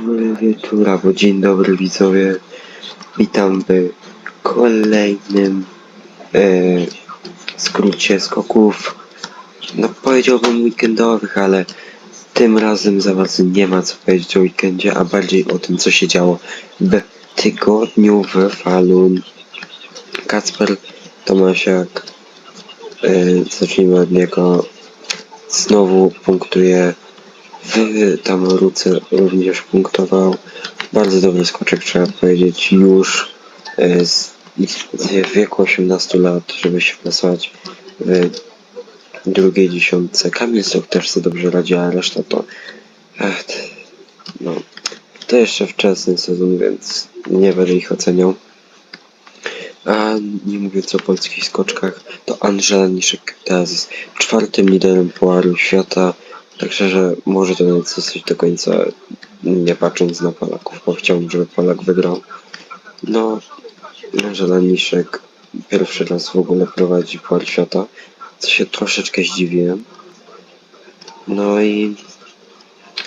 Dobry wieczór, albo dzień dobry widzowie. Witam w kolejnym e, skrócie skoków. No powiedziałbym weekendowych, ale tym razem za bardzo nie ma co powiedzieć o weekendzie, a bardziej o tym co się działo w tygodniu w Falun. Kacper Tomasiak, e, zacznijmy od niego, znowu punktuje w Tamoruce również punktował. Bardzo dobry skoczek, trzeba powiedzieć, już e, z, z wieku 18 lat, żeby się plasować w drugiej dziesiątce. Kamil Sok też sobie dobrze radzi, a reszta to... Ach, no, to jeszcze wczesny sezon, więc nie będę ich oceniał. A nie mówiąc o polskich skoczkach, to Angela Niszek teraz jest czwartym liderem Puaru Świata. Tak szczerze, może to nawet zostać do końca, nie patrząc na Polaków, bo chciałbym, żeby Polak wygrał. No, Angela Niszek pierwszy raz w ogóle prowadzi Puar Świata, co się troszeczkę zdziwiłem. No i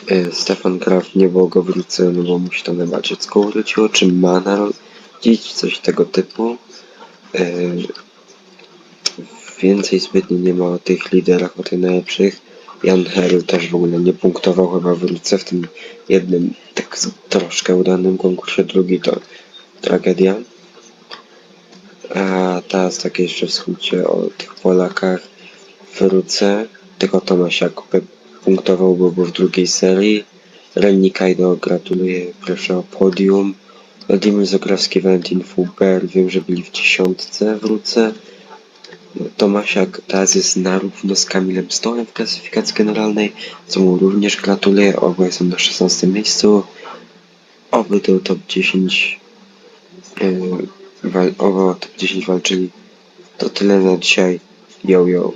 e, Stefan Kraft nie było go wrócę, no bo mu się tam chyba dziecko czy ma narodzić, coś tego typu. E, więcej zbytnio nie ma o tych liderach, o tych najlepszych. Jan Heryl też w ogóle nie punktował chyba wrócę w tym jednym tak troszkę udanym konkursie, drugi to tragedia. A teraz tak jeszcze w skrócie o tych Polakach wrócę. Tylko Tomasiak by punktował by był w drugiej serii. Renny Kaido gratuluję pierwszego podium. Władimir Zografski, Valentin Fuber, wiem, że byli w dziesiątce, wrócę. Tomasiak teraz jest na równo z Kamilem Stołem w klasyfikacji generalnej, co mu również gratuluję. Oboje są na 16 miejscu. Oby do top 10 yy, wal, oba top 10 walczyli. To tyle na dzisiaj. Yo, yo.